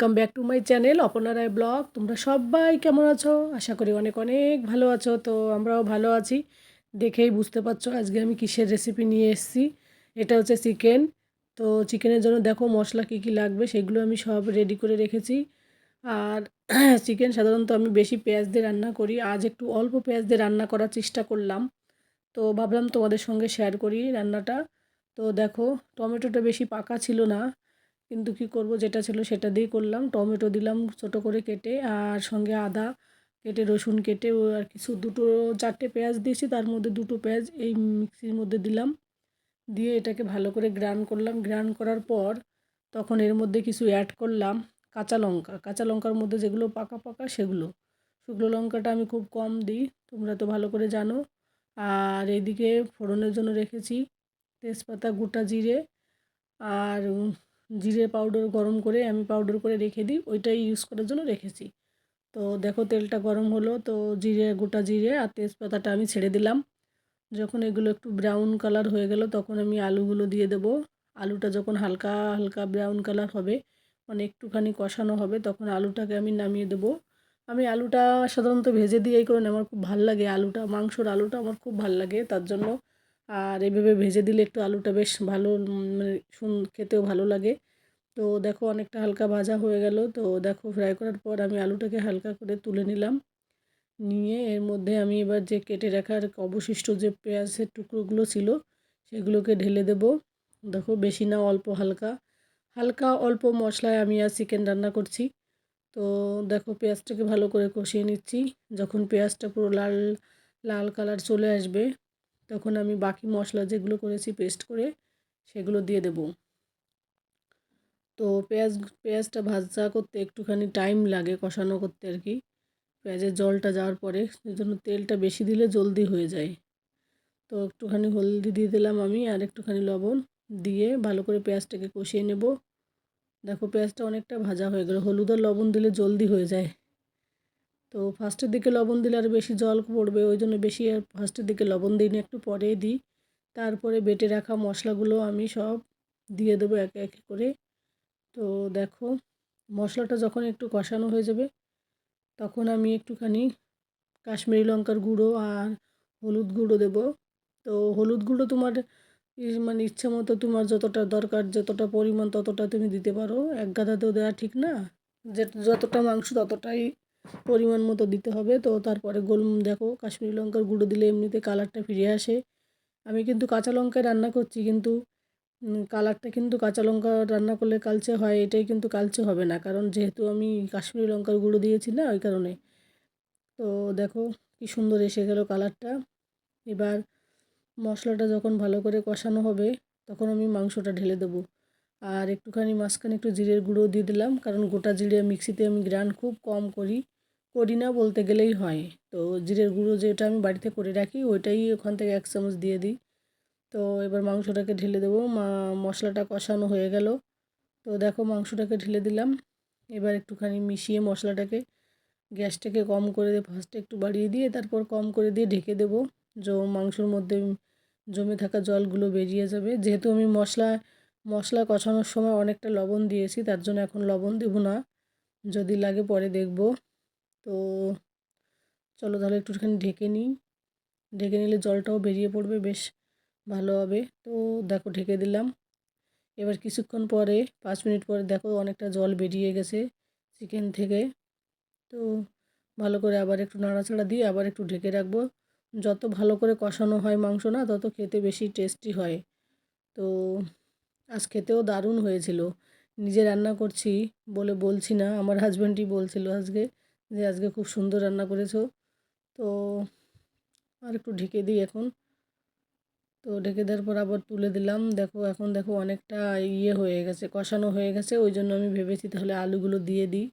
Welcome back to my channel Aparna Roy blog তোমরা সবাই কেমন আছো? আশা করি অনেক অনেক ভালো আছো। তো আমরাও ভালো আছি। দেখেই বুঝতে পারছ আজকে আমি কিসের রেসিপি নিয়ে এসেছি। এটা হচ্ছে চিকেন তো চিকেনের জন্য দেখো মশলা কী কী লাগবে, সেগুলো আমি সব রেডি করে রেখেছি। আর চিকেন সাধারণত আমি বেশি পেঁয়াজ দিয়ে রান্না করি। আজ একটু অল্প পেঁয়াজ দিয়ে রান্না করার চেষ্টা করলাম। তো ভাবলাম তোমাদের সঙ্গে শেয়ার করি রান্নাটা। তো দেখো, টমেটোটা বেশি পাকা ছিল না। কিন্তু কি করব? যেটা ছিল সেটা দিয়ে করলাম। টমেটো দিলাম ছোট করে কেটে আর সঙ্গে আদা কেটে, রসুন কেটে ও আর কিছু দুটো চারটে পেঁয়াজ দিয়েছি। তার মধ্যে দুটো পেঁয়াজ এই মিক্সির মধ্যে দিলাম। দিয়ে এটাকে ভালো করে গ্রান করলাম। গ্রান করার পর তখন এর মধ্যে কিছু অ্যাড করলাম কাঁচা লঙ্কা। কাঁচা লঙ্কার মধ্যে যেগুলো পাকা পাকা সেগুলো। শুকনো লঙ্কাটা আমি খুব কম দিই, তোমরা তো ভালো করে জানো। আর এদিকে ফোড়নের জন্য রেখেছি তেজপাতা, গোটা জিরে আর জিরে পাউডার গরম করে আমি পাউডার করে রেখে দিই, ওইটাই ইউজ করার জন্য রেখেছি। তো দেখো তেলটা গরম হলো, তো জিরে, গোটা জিরে আর তেজপাতাটা আমি ছেড়ে দিলাম। যখন এগুলো একটু ব্রাউন কালার হয়ে গেল, তখন আমি আলুগুলো দিয়ে দেব। আলুটা যখন হালকা হালকা ব্রাউন কালার হবে মানে একটুখানি কষানো হবে, তখন আলুটাকে আমি নামিয়ে দেবো। আমি আলুটা সাধারণত ভেজে দিয়েই কারণ আমার খুব ভালো লাগে আলুটা, মাংসর আলুটা আমার খুব ভালো লাগে, তার জন্য আর এভাবে ভেজে দিলে একটু আলুটা বেশ ভালো মানে শুন, খেতেও ভালো লাগে। তো দেখো অনেকটা হালকা ভাজা হয়ে গেল। তো দেখো ফ্রাই করার পর আমি আলুটাকে হালকা করে তুলে নিলাম। নিয়ে এর মধ্যে আমি এবার যে কেটে রাখার অবশিষ্ট যে পেঁয়াজের টুকরোগুলো ছিল, সেগুলোকে ঢেলে দেব। দেখো বেশি না, অল্প হালকা। হালকা, অল্প মশলায় আমি আর চিকেন রান্না করছি। তো দেখো পেঁয়াজটাকে ভালো করে কষিয়ে নিচ্ছি। যখন পেঁয়াজটা পুরো লাল লাল কালার চলে আসবে তখন আমি বাকি মশলা যেগুলো করেছি পেস্ট করে সেগুলো দিয়ে দেব। তো পেঁয়াজ, পেঁয়াজটা ভাজা করতে একটুখানি টাইম লাগে কষানো করতে আর কি। পেঁয়াজের জলটা যাওয়ার পরে সেই জন্য তেলটা বেশি দিলে জলদি হয়ে যায়। তো একটুখানি হলদি দিয়ে দিলাম আমি আর একটুখানি লবণ দিয়ে ভালো করে পেঁয়াজটাকে কষিয়ে নেব। দেখো পেঁয়াজটা অনেকটা ভাজা হয়ে গেল। হলুদ আর লবণ দিলে জলদি হয়ে যায়। তো ফার্স্টের দিকে লবণ দিলে আর বেশি জল পড়বে, ওই জন্য বেশি আর ফার্স্টের দিকে লবণ দিই না একটু পরে দিই। তারপরে বেটে রাখা মশলাগুলো আমি সব দিয়ে দেবো একে একে করে। তো দেখো, মশলাটা যখন একটু কষানো হয়ে যাবে, তখন আমি একটুখানি কাশ্মীরি লঙ্কার গুঁড়ো আর হলুদ গুঁড়ো দেব। তো হলুদ গুঁড়ো তোমার মানে ইচ্ছা মতো তোমার যতটা দরকার, যতটা পরিমাণ ততটা তুমি দিতে পারো। এক গাদাতেও দেওয়া ঠিক না, যে যতটা মাংস ততটাই পরিমাণ মতো দিতে হবে। তো তারপরে গোল, দেখো, কাশ্মীরি লঙ্কার গুঁড়ো দিলে এমনিতে কালারটা ফিরে আসে। আমি কিন্তু কাঁচা লঙ্কায় রান্না করছি, কিন্তু কালারটা কিন্তু কাঁচা লঙ্কা রান্না করলে কালচে হয়, এটাই কিন্তু কালচে হবে না। কারণ যেহেতু আমি কাশ্মীরি লঙ্কার গুঁড়ো দিয়েছি না, ওই কারণে। তো দেখো, কি সুন্দর এসে গেল কালারটা এবার মশলাটা যখন ভালো করে কষানো হবে, তখন আমি মাংসটা ঢেলে দেবো। আর একটুখানি মাঝখানে একটু জিরের গুঁড়ো দিয়ে দিলাম, কারণ গোটা জিরে মিক্সিতে আমি গ্রান খুব কম করি। করি না বলতে গেলেই হয়। তো জিরের গুঁড়ো যেটা আমি বাড়িতে করে রাখি, ওইটাই ওখান থেকে এক চামচ দিয়ে দিই। তো এবার মাংসটাকে ঢেলে দেবো। মা, মশলাটা কষানো হয়ে গেল। তো দেখো মাংসটাকে ঢেলে দিলাম। এবার একটুখানি মিশিয়ে মশলাটাকে গ্যাসটাকে কম করে দিয়ে ফার্স্টে একটু বাড়িয়ে দিয়ে, তারপর কম করে দিয়ে ঢেকে দেবো। যে মাংসর মধ্যে জমে থাকা জলগুলো বেরিয়ে যাবে। যেহেতু আমি মশলা মশলা কষানোর সময় অনেকটা লবণ দিয়েছি, তার জন্য এখন লবণ দেবো না। যদি লাগে পরে দেখব। তো চলো তাহলে একটুখানি ঢেকে নিই। ঢেকে নিলে জলটাও বেরিয়ে পড়বে, বেশ ভালো হবে। তো দেখো ঢেকে দিলাম। এবার কিছুক্ষণ পরে, পাঁচ মিনিট পরে দেখো অনেকটা জল বেরিয়ে গেছে চিকেন থেকে। তো ভালো করে আবার একটু নাড়াচাড়া দিয়ে আবার একটু ঢেকে রাখব। যত ভালো করে কষানো হয় মাংস না, তত খেতে বেশি টেস্টি হয়। তো আজ খেতেও দারুণ হয়েছিল। নিজে রান্না করছি বলে বলছি না, আমার হাজব্যান্ডই বলছিল আজকে। যে আজকে খুব সুন্দর রান্না করেছ। তো আর একটু ঢেকে দিই এখন। তো ঢেকে দেওয়ার পর আবার তুলে দিলাম। দেখো, এখন দেখো অনেকটা ইয়ে হয়ে গেছে, কষানো হয়ে গেছে। ওই জন্য আমি ভেবেছি তাহলে আলুগুলো দিয়ে দিই।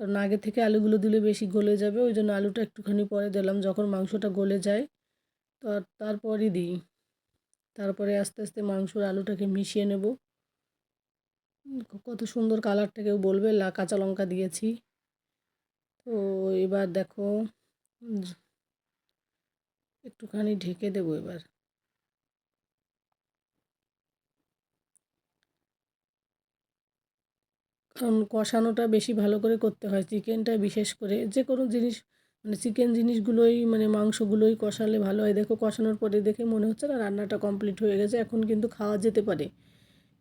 কারণ আগে থেকে আলুগুলো দিলে বেশি গলে যাবে, ওই জন্য আলুটা একটুখানি পরে দিলাম যখন মাংসটা গলে যায়। তো তারপরই দিই। তারপরে আস্তে আস্তে মাংসর আলুটাকে মিশিয়ে নেব। কত সুন্দর কালারটা কেউ বলবে কাঁচা লঙ্কা দিয়েছি। তো এবার দেখো একটুখানি ঢেকে দেবো এবার। কারণ কষানোটা বেশি ভালো করে করতে হয়, চিকেনটা বিশেষ করে যে কোনো জিনিস মানে চিকেন জিনিসগুলোই মানে মাংসগুলোই কষালে ভালো হয়। দেখো কষানোর পরে দেখে মনে হচ্ছে না রান্নাটা কমপ্লিট হয়ে গেছে, এখন কিন্তু খাওয়া যেতে পারে।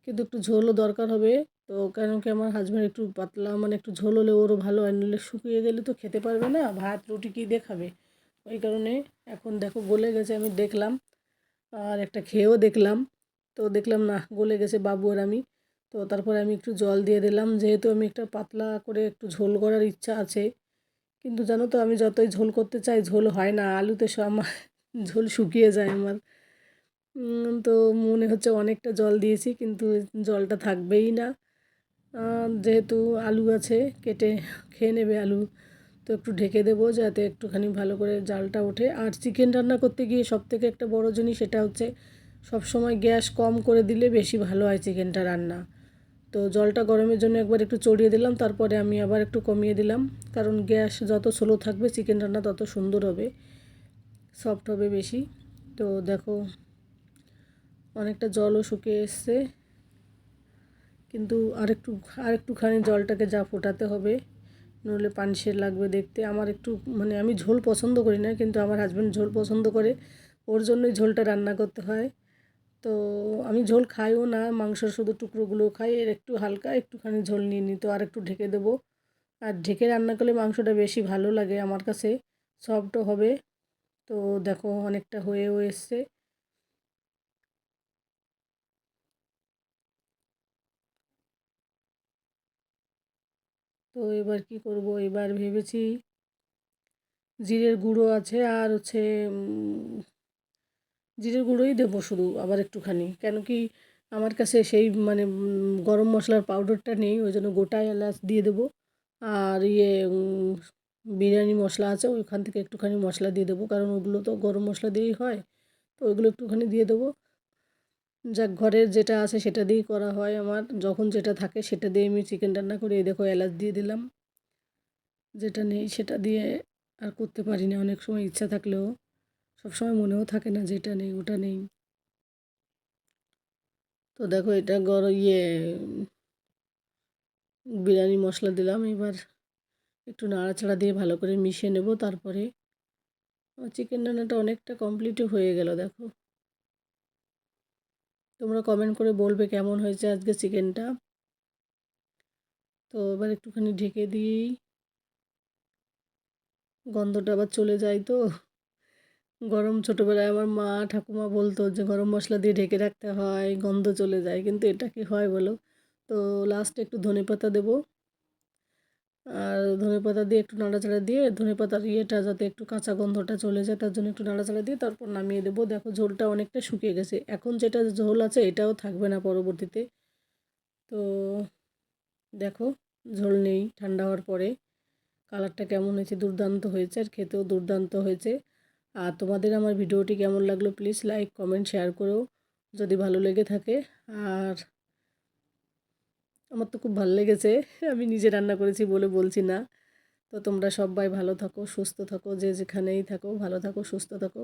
কিন্তু একটু ঝোলও দরকার হবে। তো কেন কি আমার হাজব্যান্ড একটু পাতলা মানে একটু ঝোল হলে ওরও ভালো হয় নাহলে শুকিয়ে গেলে তো খেতে পারবে না, ভাত, রুটি কী দিয়ে খাবে ওই কারণে এখন দেখো গলে গেছে, আমি দেখলাম, আর একটা খেয়েও দেখলাম, তো দেখলাম না, গলে গেছে বাবু আর আমি, তো তারপরে আমি একটু জল দিয়ে দিলাম, যেহেতু আমি একটা পাতলা করে একটু ঝোল করার ইচ্ছা আছে, কিন্তু জানো তো আমি যতই ঝোল করতে চাই, ঝোল হয় না, আলুতে সব আমার ঝোল শুকিয়ে যায় আমার তো মনে হচ্ছে অনেকটা জল দিয়েছি, কিন্তু জলটা থাকবেই না যেহেতু আলু আছে, কেটে খেয়ে নেবে আলু, তো একটু ঢেকে দেবো যাতে একটুখানি ভালো করে জালটা ওঠে। আর চিকেন রান্না করতে গিয়ে সব থেকে একটা বড় জিনিস, সেটা হচ্ছে সব সময় গ্যাস কম করে দিলে বেশি ভালো হয় চিকেনটা রান্না। তো জলটা গরমের জন্য একবার একটু চড়িয়ে দিলাম, তারপরে আমি আবার একটু কমিয়ে দিলাম। কারণ গ্যাস যত স্লো থাকবে চিকেন রান্না তত সুন্দর হবে সফট হবে বেশি। তো দেখো, অনেকটা জলও শুকিয়ে এসছে। কিন্তু আরেকটু আরেকটুখানি জলটাকে যা ফোটাতে হবে, নইলে পানসের লাগবে দেখতে। আমার একটু মানে আমি ঝোল পছন্দ করি না, কিন্তু আমার হাজব্যান্ড ঝোল পছন্দ করে, ওর জন্যই ঝোলটা রান্না করতে হয়। তো আমি ঝোল খাইও না, মাংসর শুধু টুকরোগুলো খাই, এর একটু হালকা একটুখানি ঝোল নিয়ে নিই, তো আর একটু ঢেকে দেবো। আর ঢেকে রান্না করলে মাংসটা বেশি ভালো লাগে আমার কাছে, সফটও হবে। তো দেখো অনেকটা হয়েও এসছে। তো এবার কি করব? এবার ভেবেছি জিরের গুঁড়ো আছে আর হচ্ছে জিরের গুঁড়োই দেবো শুধু আবার একটুখানি। কেন কি আমার কাছে সেই মানে গরম মশলার পাউডারটা নেই, ওই জন্য গোটা এলাচ দিয়ে দেবো। আর ইয়ে বিরিয়ানি মশলা আছে, ওইখান থেকে একটুখানি মশলা দিয়ে দেবো। কারণ ওগুলো তো গরম মশলা দিয়েই হয়, তো ওইগুলো একটুখানি দিয়ে দেবো। যাক, ঘরের যেটা আছে সেটা দিয়েই করা হয় আমার। যখন যেটা থাকে সেটা দিয়ে আমি চিকেন রান্না করি। এই দেখো এলাচ দিয়ে দিলাম। যেটা নেই সেটা দিয়ে আর করতে পারি না। অনেক সময় ইচ্ছা থাকলেও। সবসময় মনেও থাকে না যেটা নেই, ওটা নেই। তো দেখো এটা গর ইয়ে বিরিয়ানি মশলা দিলাম। এবার একটু নাড়াচাড়া দিয়ে ভালো করে মিশিয়ে নেব। তারপরে চিকেন রান্নাটা অনেকটা কমপ্লিটও হয়ে গেল, দেখো। তোমরা কমেন্ট করে বলবে কেমন হয়েছে আজকে চিকেনটা তো এবার একটুখানি ঢেকে দিই। গন্ধটা আবার চলে যায় তো। গরম ছোটোবেলায় আমার মা, ঠাকুমা বলতো যে গরম মশলা দিয়ে ঢেকে রাখতে হয়, গন্ধ চলে যায়, কিন্তু এটা কি হয় বলো? তো লাস্টে একটু ধনে পাতা দেবো। আর ধনে পাতা দিয়ে একটু নাড়াচাড়া দিয়ে ধনে পাতার ইয়েটা যাতে একটু কাঁচা গন্ধটা চলে যায়, তার জন্য একটু নাড়াচাড়া দিয়ে তারপর নামিয়ে দেবো। দেখো ঝোলটা অনেকটা শুকিয়ে গেছে। এখন যেটা ঝোল আছে এটাও থাকবে না পরবর্তীতে। তো দেখো, ঝোল নেই, ঠান্ডা হওয়ার পরে। কালারটা কেমন হয়েছে, দুর্দান্ত হয়েছে আর খেতেও দুর্দান্ত হয়েছে। আর তোমাদের আমার ভিডিওটি কেমন লাগল প্লিজ লাইক কমেন্ট শেয়ার করো। যদি ভালো লেগে থাকে, আর আমার তো খুব ভালো লেগেছে। আমি নিজে রান্না করেছি বলে বলছি না। তো তোমরা সবাই ভালো থাকো, সুস্থ থাকো, যে যেখানেই থাকো, ভালো থাকো, সুস্থ থাকো।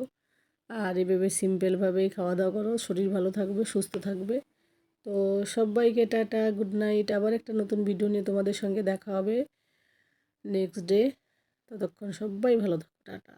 আর এভাবে সিম্পলভাবেই খাওয়া দাওয়া করো, শরীর ভালো থাকবে, সুস্থ থাকবে। তো সবাইকে টাটা গুড নাইট আবার একটা নতুন ভিডিও নিয়ে তোমাদের সঙ্গে দেখা হবে। নেক্সট ডে ততক্ষণ সবাই ভালো থাকো, টাটা।